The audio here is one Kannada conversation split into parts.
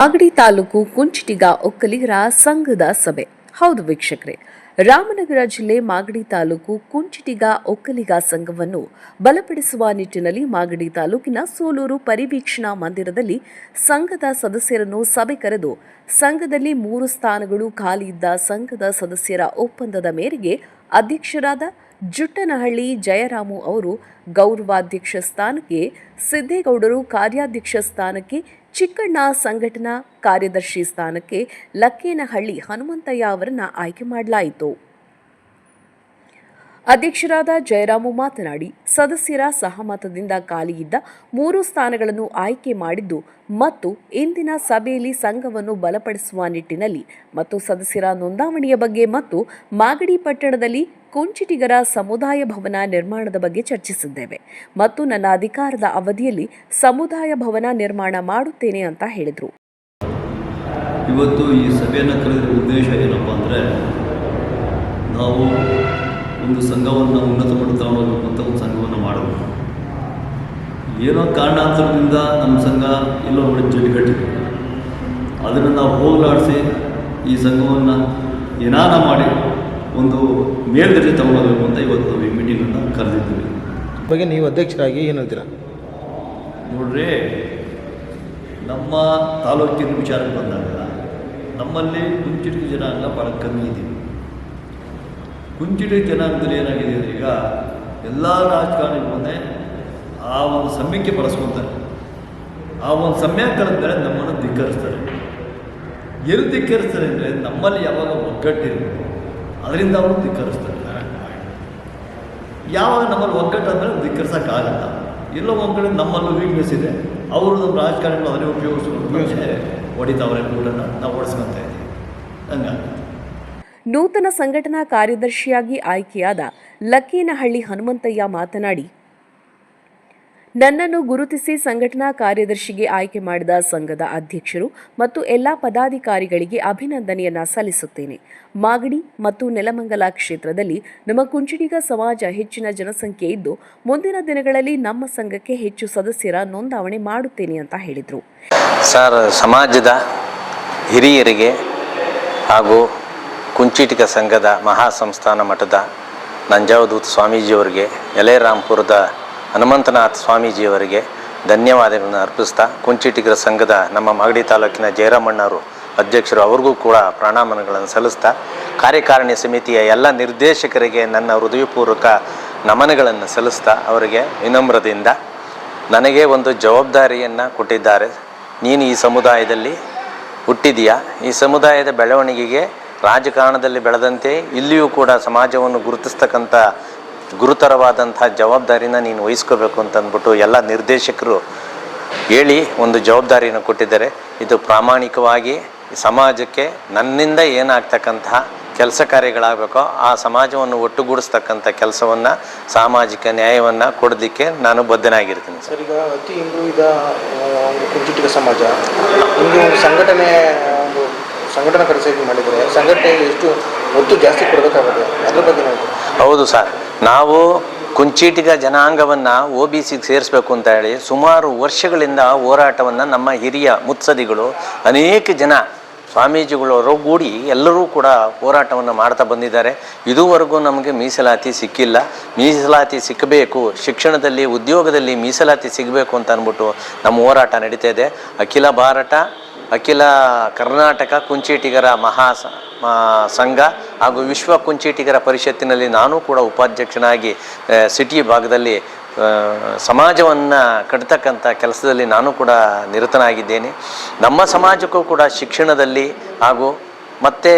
ಮಾಗಡಿ ತಾಲೂಕು ಕುಂಚಿಟಿಗ ಒಕ್ಕಲಿಗರ ಸಂಘದ ಸಭೆ. ಹೌದು ವೀಕ್ಷಕರೇ, ರಾಮನಗರ ಜಿಲ್ಲೆ ಮಾಗಡಿ ತಾಲೂಕು ಕುಂಚಿಟಿಗ ಒಕ್ಕಲಿಗ ಸಂಘವನ್ನು ಬಲಪಡಿಸುವ ನಿಟ್ಟಿನಲ್ಲಿ ಮಾಗಡಿ ತಾಲೂಕಿನ ಸೋಲೂರು ಪರಿವೀಕ್ಷಣಾ ಮಂದಿರದಲ್ಲಿ ಸಂಘದ ಸದಸ್ಯರನ್ನು ಸಭೆ ಕರೆದು, ಸಂಘದಲ್ಲಿ ಮೂರು ಸ್ಥಾನಗಳು ಖಾಲಿ ಇದ್ದ ಸಂಘದ ಸದಸ್ಯರ ಒಪ್ಪಂದದ ಮೇರೆಗೆ ಅಧ್ಯಕ್ಷರಾದ ಜುಟ್ಟನಹಳ್ಳಿ ಜಯರಾಮು ಅವರು ಗೌರವಾಧ್ಯಕ್ಷ ಸ್ಥಾನಕ್ಕೆ, ಸಿದ್ದೇಗೌಡರು ಕಾರ್ಯಾಧ್ಯಕ್ಷ ಸ್ಥಾನಕ್ಕೆ ಚಿಕ್ಕಣ್ಣ ಸಂಘಟನಾ ಕಾರ್ಯದರ್ಶಿ ಸ್ಥಾನಕ್ಕೆ ಲಕ್ಕೇನಹಳ್ಳಿ ಹನುಮಂತಯ್ಯ ಅವರನ್ನು ಆಯ್ಕೆ ಮಾಡಲಾಯಿತು. ಅಧ್ಯಕ್ಷರಾದ ಜಯರಾಮು ಮಾತನಾಡಿ, ಸದಸ್ಯರ ಸಹಮತದಿಂದ ಖಾಲಿಯಿದ್ದ ಮೂರು ಸ್ಥಾನಗಳನ್ನು ಆಯ್ಕೆ ಮಾಡಿದ್ದು ಮತ್ತು ಇಂದಿನ ಸಭೆಯಲ್ಲಿ ಸಂಘವನ್ನು ಬಲಪಡಿಸುವ ನಿಟ್ಟಿನಲ್ಲಿ ಮತ್ತು ಸದಸ್ಯರ ನೋಂದಾವಣಿಯ ಬಗ್ಗೆ ಮತ್ತು ಮಾಗಡಿ ಪಟ್ಟಣದಲ್ಲಿ ಕುಂಚಿಟಿಗರ ಸಮುದಾಯ ಭವನ ನಿರ್ಮಾಣದ ಬಗ್ಗೆ ಚರ್ಚಿಸಿದ್ದೇವೆ ಮತ್ತು ನನ್ನ ಅಧಿಕಾರದ ಅವಧಿಯಲ್ಲಿ ಸಮುದಾಯ ಭವನ ನಿರ್ಮಾಣ ಮಾಡುತ್ತೇನೆ ಅಂತ ಹೇಳಿದರು. ಇವತ್ತು ಈ ಸಭೆಯನ್ನು ಕರೆದಿರೋ ಉದ್ದೇಶ ಏನಪ್ಪ ಅಂದರೆ ನಾವು ಒಂದು ಸಂಘವನ್ನು ಉನ್ನತ ತಗೊಂಡೋಗ್ಬೇಕು ಅಂತ ಒಂದು ಸಂಘವನ್ನು ಮಾಡಬೇಕು. ಏನೋ ಕಾರಣಾಂತರದಿಂದ ನಮ್ಮ ಸಂಘ ಎಲ್ಲೋ ನೋಡಿ ಜಲ್ಲಿಕಟ್ಟಿದೆ ಅದನ್ನು ನಾವು ಹೋಗಲಾಡಿಸಿ ಈ ಸಂಘವನ್ನು ಏನಾನ ಮಾಡಿ ಒಂದು ಮೇಲ್ದರ್ಜೆ ತಗೊಂಡೋಗ್ಬೇಕು ಅಂತ ಇವತ್ತು ನಾವು ಈ ಮೀಟಿಂಗನ್ನು ಕರೆದಿದ್ದೀವಿ. ಬಗ್ಗೆ ನೀವು ಅಧ್ಯಕ್ಷರಾಗಿ ಏನು ಹೇಳ್ತೀರಾ? ನೋಡ್ರಿ ನಮ್ಮ ತಾಲೂಕಿನ ವಿಚಾರಕ್ಕೆ ಬಂದಾಗ ನಮ್ಮಲ್ಲಿ ಕುಂಚಿಟಿಗೆ ಜನಾಂಗ ಭಾಳ ಕಮ್ಮಿ ಇದೆ ಕುಂಚಿಟಿಗೆ ಜನಾಂಗದಲ್ಲಿ ಏನಾಗಿದೆ ಅಂದರೆ ಈಗ ಎಲ್ಲ ರಾಜಕಾರಣಿಗಳನ್ನೇ ಆ ಒಂದು ಸಮ್ಯಕ್ಕೆ ಬಳಸ್ಕೊತಾರೆ. ಆ ಒಂದು ಸಮಯ ಕಳೆದ್ರೆ ನಮ್ಮನ್ನು ಧಿಕ್ಕರಿಸ್ತಾರೆ. ಎಲ್ಲಿ ಧಿಕ್ಕರಿಸ್ತಾರೆ ಅಂದರೆ ನಮ್ಮಲ್ಲಿ ಯಾವಾಗ ಒಗ್ಗಟ್ಟಿರಬೇಕು ಅದರಿಂದ ಅವರು ಧಿಕ್ಕರಿಸ್ತಾರೆ. ಯಾವಾಗ ನಮ್ಮಲ್ಲಿ ಒಗ್ಗಟ್ಟು ಅಂದರೆ ಧಿಕ್ಕರಿಸೋಕ್ಕಾಗಲ್ಲ. ಎಲ್ಲೋ ಒಂದು ಕಡೆ ನಮ್ಮಲ್ಲೂ ವೀಕ್ನೆಸ್ ಇದೆ ಅವರು ನಮ್ಮ ರಾಜಕಾರಣಿಗಳು ಅದನ್ನೇ ಉಪಯೋಗಿಸ್ಕೊಂಡು ಹೊಡಿತಾವ್ರೆ ಕೂಡ ನಾವು ಓಡಿಸ್ಕೊತಾ ಇದ್ದೀವಿ. ಹಂಗಾಗಿ ನೂತನ ಸಂಘಟನಾ ಕಾರ್ಯದರ್ಶಿಯಾಗಿ ಆಯ್ಕೆಯಾದ ಲಕ್ಕೇನಹಳ್ಳಿ ಹನುಮಂತಯ್ಯ ಮಾತನಾಡಿ, ನನ್ನನ್ನು ಗುರುತಿಸಿ ಸಂಘಟನಾ ಕಾರ್ಯದರ್ಶಿಗೆ ಆಯ್ಕೆ ಮಾಡಿದ ಸಂಘದ ಅಧ್ಯಕ್ಷರು ಮತ್ತು ಎಲ್ಲಾ ಪದಾಧಿಕಾರಿಗಳಿಗೆ ಅಭಿನಂದನೆಯನ್ನ ಸಲ್ಲಿಸುತ್ತೇನೆ. ಮಾಗಡಿ ಮತ್ತು ನೆಲಮಂಗಲ ಕ್ಷೇತ್ರದಲ್ಲಿ ನಮ್ಮ ಕುಂಚಿಡಿಗ ಸಮಾಜ ಹೆಚ್ಚಿನ ಜನಸಂಖ್ಯೆ ಇದ್ದು, ಮುಂದಿನ ದಿನಗಳಲ್ಲಿ ನಮ್ಮ ಸಂಘಕ್ಕೆ ಹೆಚ್ಚು ಸದಸ್ಯರ ನೋಂದಾವಣೆ ಮಾಡುತ್ತೇನೆ ಅಂತ ಹೇಳಿದರು. ಸರ್, ಸಮಾಜದ ಹಿರಿಯರಿಗೆ ಹಾಗೂ ಕುಂಚಿಟಿಕ ಸಂಘದ ಮಹಾಸಂಸ್ಥಾನ ಮಠದ ನಂಜಾವಧೂತ್ ಸ್ವಾಮೀಜಿಯವರಿಗೆ, ಎಲೆರಾಂಪುರದ ಹನುಮಂತನಾಥ್ ಸ್ವಾಮೀಜಿಯವರಿಗೆ ಧನ್ಯವಾದಗಳನ್ನು ಅರ್ಪಿಸ್ತಾ ಕುಂಚಿಟಿಗರ ಸಂಘದ ನಮ್ಮ ಮಾಗಡಿ ತಾಲೂಕಿನ ಜಯರಾಮಣ್ಣವರು ಅಧ್ಯಕ್ಷರು ಅವ್ರಿಗೂ ಕೂಡ ಪ್ರಣಾಮಗಳನ್ನು ಸಲ್ಲಿಸ್ತಾ ಕಾರ್ಯಕಾರಿಣಿ ಸಮಿತಿಯ ಎಲ್ಲ ನಿರ್ದೇಶಕರಿಗೆ ನನ್ನ ಹೃದಯಪೂರ್ವಕ ನಮನಗಳನ್ನು ಸಲ್ಲಿಸ್ತಾ ಅವರಿಗೆ ವಿನಮ್ರದಿಂದ ನನಗೆ ಒಂದು ಜವಾಬ್ದಾರಿಯನ್ನು ಕೊಟ್ಟಿದ್ದಾರೆ. ನೀನು ಈ ಸಮುದಾಯದಲ್ಲಿ ಹುಟ್ಟಿದೆಯಾ? ಈ ಸಮುದಾಯದ ಬೆಳವಣಿಗೆಗೆ ರಾಜಕಾರಣದಲ್ಲಿ ಬೆಳೆದಂತೆ ಇಲ್ಲಿಯೂ ಕೂಡ ಸಮಾಜವನ್ನು ಗುರುತಿಸ್ತಕ್ಕಂಥ ಗುರುತರವಾದಂಥ ಜವಾಬ್ದಾರಿನ ನೀನು ವಹಿಸ್ಕೋಬೇಕು ಅಂತಂದ್ಬಿಟ್ಟು ಎಲ್ಲ ನಿರ್ದೇಶಕರು ಹೇಳಿ ಒಂದು ಜವಾಬ್ದಾರಿಯನ್ನು ಕೊಟ್ಟಿದ್ದಾರೆ. ಇದು ಪ್ರಾಮಾಣಿಕವಾಗಿ ಸಮಾಜಕ್ಕೆ ನನ್ನಿಂದ ಏನಾಗ್ತಕ್ಕಂತಹ ಕೆಲಸ ಕಾರ್ಯಗಳಾಗಬೇಕೋ ಆ ಸಮಾಜವನ್ನು ಒಟ್ಟುಗೂಡಿಸ್ತಕ್ಕಂಥ ಕೆಲಸವನ್ನು, ಸಾಮಾಜಿಕ ನ್ಯಾಯವನ್ನು ಕೊಡೋದಕ್ಕೆ ನಾನು ಬದ್ಧನಾಗಿರ್ತೀನಿ ಸರ್. ಈಗ ಅತಿ ಹಿಂದುಳಿದ ಕುಂಚಿಟಿಗ ಸಮಾಜ ಹಿಂದೂ ಸಂಘಟನೆ ಸಂಘಟನಾ ಪರಿಸ್ಥಿತಿ ಮಾಡಿದರೆ ಸಂಘಟನೆಗೆ ಎಷ್ಟು ಒತ್ತು ಜಾಸ್ತಿ ಕೊಡಬೇಕಾಗುತ್ತೆ? ಅದ್ರ ಬಗ್ಗೆ ಹೌದು ಸರ್. ನಾವು ಕುಂಚೀಟಿಗ ಜನಾಂಗವನ್ನು ಒ ಬಿ ಸಿಗೆ ಸೇರಿಸ್ಬೇಕು ಅಂತ ಹೇಳಿ ಸುಮಾರು ವರ್ಷಗಳಿಂದ ಹೋರಾಟವನ್ನು ನಮ್ಮ ಹಿರಿಯ ಮುತ್ಸದಿಗಳು ಅನೇಕ ಜನ ಸ್ವಾಮೀಜಿಗಳು ಒರಗೂಡಿ ಎಲ್ಲರೂ ಕೂಡ ಹೋರಾಟವನ್ನು ಮಾಡ್ತಾ ಬಂದಿದ್ದಾರೆ. ಇದುವರೆಗೂ ನಮಗೆ ಮೀಸಲಾತಿ ಸಿಕ್ಕಿಲ್ಲ. ಮೀಸಲಾತಿ ಸಿಕ್ಕಬೇಕು ಶಿಕ್ಷಣದಲ್ಲಿ, ಉದ್ಯೋಗದಲ್ಲಿ ಮೀಸಲಾತಿ ಸಿಗಬೇಕು ಅಂತ ಅಂದ್ಬಿಟ್ಟು ನಮ್ಮ ಹೋರಾಟ ನಡೀತಾ ಇದೆ. ಅಖಿಲ ಭಾರತ ಅಖಿಲ ಕರ್ನಾಟಕ ಕುಂಚೀಟಿಗರ ಮಹಾ ಸಂಘ ಹಾಗೂ ವಿಶ್ವ ಕುಂಚೀಟಿಗರ ಪರಿಷತ್ತಿನಲ್ಲಿ ನಾನು ಕೂಡ ಉಪಾಧ್ಯಕ್ಷನಾಗಿ ಸಿಟಿ ಭಾಗದಲ್ಲಿ ಸಮಾಜವನ್ನು ಕಟ್ತಕ್ಕಂಥ ಕೆಲಸದಲ್ಲಿ ನಾನು ಕೂಡ ನಿರತನಾಗಿದ್ದೇನೆ. ನಮ್ಮ ಸಮಾಜಕ್ಕೂ ಕೂಡ ಶಿಕ್ಷಣದಲ್ಲಿ ಹಾಗೂ ಮತ್ತು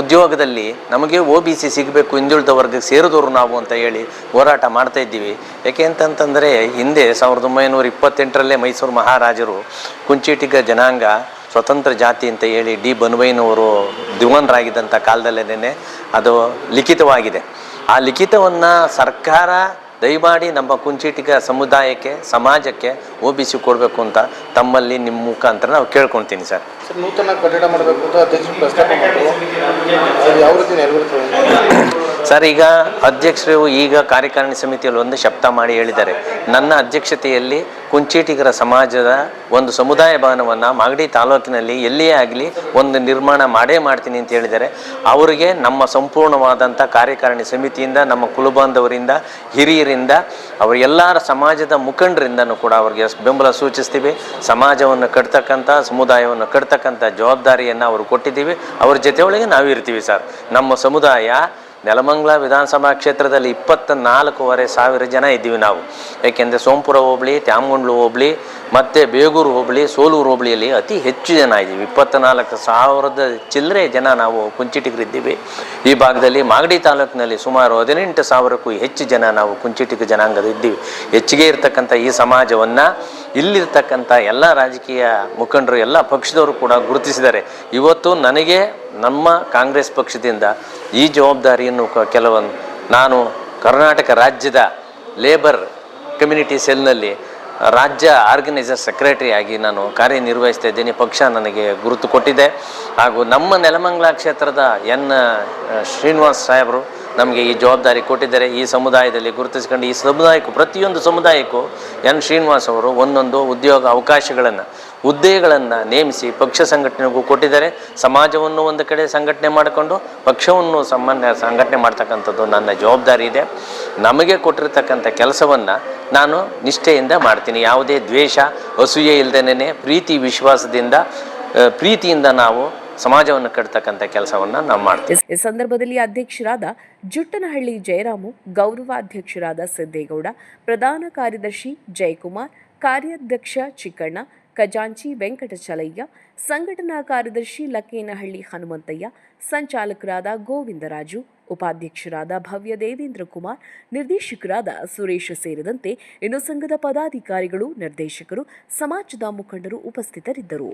ಉದ್ಯೋಗದಲ್ಲಿ ನಮಗೆ ಒ ಬಿ ಸಿ ಸಿಗಬೇಕು, ಹಿಂದುಳಿದ ವರ್ಗಕ್ಕೆ ಸೇರಿದವರು ನಾವು ಅಂತ ಹೇಳಿ ಹೋರಾಟ ಮಾಡ್ತಾ ಇದ್ದೀವಿ. ಯಾಕೆ ಅಂತಂತಂದರೆ ಹಿಂದೆ ಸಾವಿರದ ಒಂಬೈನೂರ ಇಪ್ಪತ್ತೆಂಟರಲ್ಲೇ ಮೈಸೂರು ಮಹಾರಾಜರು ಕುಂಚಿಟಿಗ ಜನಾಂಗ ಸ್ವತಂತ್ರ ಜಾತಿ ಅಂತ ಹೇಳಿ ಡಿ ಬನ್ವೈನವರು ದಿವಾನರಾಗಿದ್ದಂಥ ಕಾಲದಲ್ಲೇನೆ ಅದು ಲಿಖಿತವಾಗಿದೆ. ಆ ಲಿಖಿತವನ್ನು ಸರ್ಕಾರ ದಯಮಾಡಿ ನಮ್ಮ ಕುಂಚಿಟಿಗ ಸಮುದಾಯಕ್ಕೆ, ಸಮಾಜಕ್ಕೆ ಒ ಬಿ ಸಿ ಕೊಡಬೇಕು ಅಂತ ತಮ್ಮಲ್ಲಿ ನಿಮ್ಮ ಮುಖಾಂತರ ನಾವು ಕೇಳ್ಕೊಳ್ತೀನಿ ಸರ್. ನೂತನ ಕಟ್ಟಡ ಮಾಡಬೇಕು ಅಂತ ಅಧ್ಯಕ್ಷರು ಪ್ರಸ್ತಾಪ ಯಾವ ರೀತಿ ಸರ್, ಈಗ ಅಧ್ಯಕ್ಷರು ಈಗ ಕಾರ್ಯಕಾರಿಣಿ ಸಮಿತಿಯಲ್ಲಿ ಒಂದು ಶಬ್ದ ಮಾಡಿ ಹೇಳಿದ್ದಾರೆ. ನನ್ನ ಅಧ್ಯಕ್ಷತೆಯಲ್ಲಿ ಕುಂಚೀಟಿಗರ ಸಮಾಜದ ಒಂದು ಸಮುದಾಯ ಭವನವನ್ನು ಮಾಗಡಿ ತಾಲೂಕಿನಲ್ಲಿ ಎಲ್ಲಿಯೇ ಆಗಲಿ ಒಂದು ನಿರ್ಮಾಣ ಮಾಡೇ ಮಾಡ್ತೀನಿ ಅಂತ ಹೇಳಿದ್ದಾರೆ. ಅವರಿಗೆ ನಮ್ಮ ಸಂಪೂರ್ಣವಾದಂಥ ಕಾರ್ಯಕಾರಿಣಿ ಸಮಿತಿಯಿಂದ, ನಮ್ಮ ಕುಲಬಾಂಧವರಿಂದ, ಹಿರಿಯರಿಂದ ಅವರೆಲ್ಲರ ಸಮಾಜದ ಮುಖಂಡರಿಂದನೂ ಕೂಡ ಅವರಿಗೆ ಬೆಂಬಲ ಸೂಚಿಸ್ತೀವಿ. ಸಮಾಜವನ್ನು ಕಟ್ತಕ್ಕಂಥ, ಸಮುದಾಯವನ್ನು ಕಟ್ತಕ್ಕಂಥ ಜವಾಬ್ದಾರಿಯನ್ನು ಅವರು ಕೊಟ್ಟಿದ್ದೀವಿ. ಅವ್ರ ಜೊತೆ ನಾವು ಇರ್ತೀವಿ ಸರ್. ನಮ್ಮ ಸಮುದಾಯ ನೆಲಮಂಗಲ ವಿಧಾನಸಭಾ ಕ್ಷೇತ್ರದಲ್ಲಿ ಇಪ್ಪತ್ತ ನಾಲ್ಕೂವರೆ ಸಾವಿರ ಜನ ಇದ್ದೀವಿ ನಾವು. ಏಕೆಂದರೆ ಸೋಂಪುರ ಹೋಬಳಿ ತ್ಯಾಮಗುಂಡ್ಲು ಹೋಬಳಿ, ಮತ್ತು ಬೇಗೂರು ಹೋಬಳಿ, ಸೋಲೂರು ಹೋಬಳಿಯಲ್ಲಿ ಅತಿ ಹೆಚ್ಚು ಜನ ಇದ್ದೀವಿ. ಇಪ್ಪತ್ತ ನಾಲ್ಕು ಸಾವಿರದ ಚಿಲ್ಲರೆ ಜನ ನಾವು ಕುಂಚಿಟಿಗರಿದ್ದೀವಿ. ಈ ಭಾಗದಲ್ಲಿ ಮಾಗಡಿ ತಾಲೂಕಿನಲ್ಲಿ ಸುಮಾರು ಹದಿನೆಂಟು ಸಾವಿರಕ್ಕೂ ಹೆಚ್ಚು ಜನ ನಾವು ಕುಂಚಿಟಿಗ ಜನಾಂಗದ ಇದ್ದೀವಿ ಹೆಚ್ಚಿಗೆ ಇರತಕ್ಕಂಥ ಈ ಸಮಾಜವನ್ನು ಇಲ್ಲಿರ್ತಕ್ಕಂಥ ಎಲ್ಲ ರಾಜಕೀಯ ಮುಖಂಡರು, ಎಲ್ಲ ಪಕ್ಷದವರು ಕೂಡ ಗುರುತಿಸಿದ್ದಾರೆ. ಇವತ್ತು ನನಗೆ ನಮ್ಮ ಕಾಂಗ್ರೆಸ್ ಪಕ್ಷದಿಂದ ಈ ಜವಾಬ್ದಾರಿಯನ್ನು ಕೆಲವೊಂದು ನಾನು ಕರ್ನಾಟಕ ರಾಜ್ಯದ ಲೇಬರ್ ಕಮ್ಯುನಿಟಿ ಸೆಲ್ನಲ್ಲಿ ರಾಜ್ಯ ಆರ್ಗನೈಸರ್ ಸೆಕ್ರೆಟರಿ ಆಗಿ ನಾನು ಕಾರ್ಯನಿರ್ವಹಿಸ್ತಾ ಇದ್ದೀನಿ. ಪಕ್ಷ ನನಗೆ ಗುರುತು ಕೊಟ್ಟಿದೆ. ಹಾಗೂ ನಮ್ಮ ನೆಲಮಂಗಲ ಕ್ಷೇತ್ರದ ಎನ್ ಶ್ರೀನಿವಾಸ್ ಸಾಹೇಬರು ನಮಗೆ ಈ ಜವಾಬ್ದಾರಿ ಕೊಟ್ಟಿದ್ದಾರೆ, ಈ ಸಮುದಾಯದಲ್ಲಿ ಗುರುತಿಸ್ಕೊಂಡು ಈ ಸಮುದಾಯಕ್ಕೂ, ಪ್ರತಿಯೊಂದು ಸಮುದಾಯಕ್ಕೂ ಎನ್ ಶ್ರೀನಿವಾಸ್ ಅವರು ಒಂದೊಂದು ಉದ್ಯೋಗ ಅವಕಾಶಗಳನ್ನು, ಹುದ್ದೆಗಳನ್ನು ನೇಮಿಸಿ ಪಕ್ಷ ಸಂಘಟನೆಗೂ ಕೊಟ್ಟಿದ್ದಾರೆ. ಸಮಾಜವನ್ನು ಒಂದು ಕಡೆ ಸಂಘಟನೆ ಮಾಡಿಕೊಂಡು ಪಕ್ಷವನ್ನು ಸಾಮಾನ್ಯ ಸಂಘಟನೆ ಮಾಡ್ತಕ್ಕಂಥದ್ದು ನನ್ನ ಜವಾಬ್ದಾರಿ ಇದೆ. ನಮಗೆ ಕೊಟ್ಟಿರ್ತಕ್ಕಂಥ ಕೆಲಸವನ್ನು ನಾನು ನಿಷ್ಠೆಯಿಂದ ಮಾಡ್ತೀನಿ. ಯಾವುದೇ ದ್ವೇಷ, ಅಸೂಯೆ ಇಲ್ಲದೇನೆ ಪ್ರೀತಿ, ವಿಶ್ವಾಸದಿಂದ ಪ್ರೀತಿಯಿಂದ ನಾವು ಸಮಾಜವನ್ನು ಕಟ್ತಕ್ಕಂಥ ಕೆಲಸವನ್ನು ನಾವು ಮಾಡ್ತೀವಿ. ಈ ಸಂದರ್ಭದಲ್ಲಿ ಅಧ್ಯಕ್ಷರಾದ ಜುಟ್ಟನಹಳ್ಳಿ ಜಯರಾಮು, ಗೌರವಾಧ್ಯಕ್ಷರಾದ ಸಿದ್ದೇಗೌಡ, ಪ್ರಧಾನ ಕಾರ್ಯದರ್ಶಿ ಜಯಕುಮಾರ್, ಕಾರ್ಯಾಧ್ಯಕ್ಷ ಚಿಕ್ಕಣ್ಣ, ಖಜಾಂಚಿ ವೆಂಕಟಚಲಯ್ಯ, ಸಂಘಟನಾ ಕಾರ್ಯದರ್ಶಿ ಲಕ್ಕೇನಹಳ್ಳಿ ಹನುಮಂತಯ್ಯ, ಸಂಚಾಲಕರಾದ ಗೋವಿಂದರಾಜು, ಉಪಾಧ್ಯಕ್ಷರಾದ ಭವ್ಯ ದೇವೇಂದ್ರ ಕುಮಾರ್, ನಿರ್ದೇಶಕರಾದ ಸುರೇಶ್ ಸೇರಿದಂತೆ ಇನ್ನು ಸಂಘದ ಪದಾಧಿಕಾರಿಗಳು, ನಿರ್ದೇಶಕರು, ಸಮಾಜದ ಮುಖಂಡರು ಉಪಸ್ಥಿತರಿದ್ದರು.